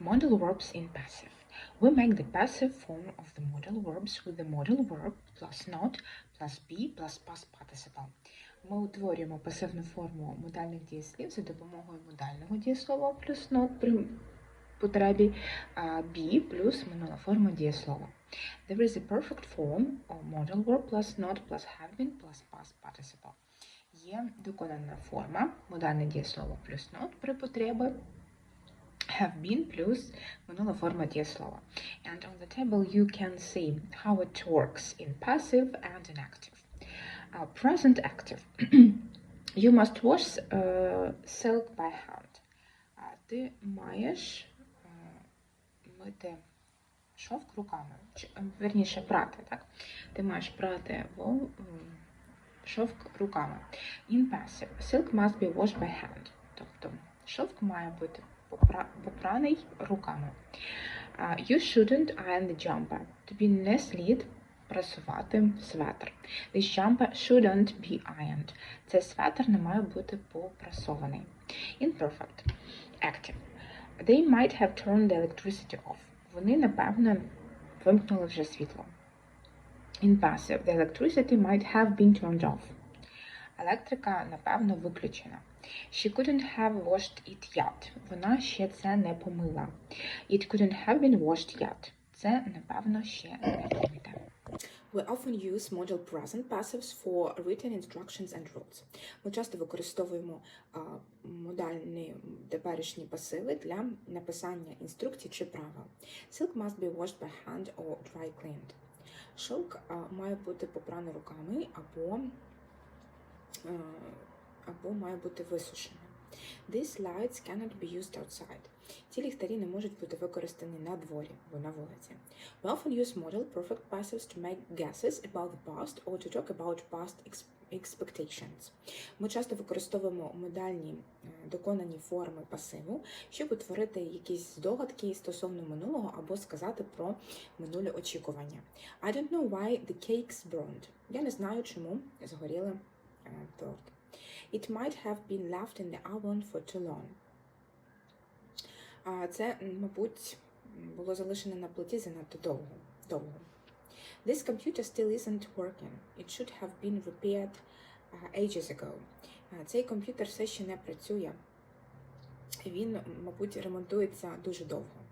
Modal verbs in passive. We make the passive form of the modal verbs with the modal verb plus not plus be plus past participle. Ми утворюємо пасивну форму модальних дієслів за допомогою модального дієслова плюс not при потребі be плюс минула форма дієслова. There is a perfect form of modal verb plus not plus have been plus past participle. Є доконана форма модальне дієслово плюс not при потребі have been плюс минула форма дієслова. And on the table you can see how it works in passive and in active. Uh, present active. you must wash uh, silk by hand. А ти маєш е, мити шовк руками, чи, е, верніше прати, так? Ти маєш прати вол, шовк руками. In passive, silk must be washed by hand. Тобто шовк має бути попраний руками. Uh, you shouldn't iron the jumper. Тобі не слід прасувати светр. This jumper shouldn't be ironed. Цей светр не має бути попрасований. Imperfect. Active. They might have turned the electricity off. Вони, напевно, вимкнули вже світло. In passive, the electricity might have been turned off. Електрика, напевно, виключена. She couldn't have washed it yet. Вона ще це не помила. It couldn't have been washed yet. Це, напевно, ще не помите. We often use modal present passives for written instructions and rules. Ми часто використовуємо а, модальні теперішні пасиви для написання інструкцій чи правил. Silk must be washed by hand or dry cleaned. Шовк а, має бути попраний руками або, а, або має бути висушений. These lights cannot be used outside. Ці ліхтарі не можуть бути використані на дворі або на вулиці. We often use modal perfect passives to make guesses about the past or to talk about past expectations. Ми часто використовуємо модальні е, доконані форми пасиву, щоб утворити якісь здогадки стосовно минулого або сказати про минулі очікування. I don't know why the cakes burned. Я не знаю, чому згоріли е, торт. It might have been left in the oven for too long. Це, мабуть, було залишено на плиті занадто довго. довго. This computer still isn't working. It should have been repaired uh, ages ago. Цей комп'ютер все ще не працює. Він, мабуть, ремонтується дуже довго.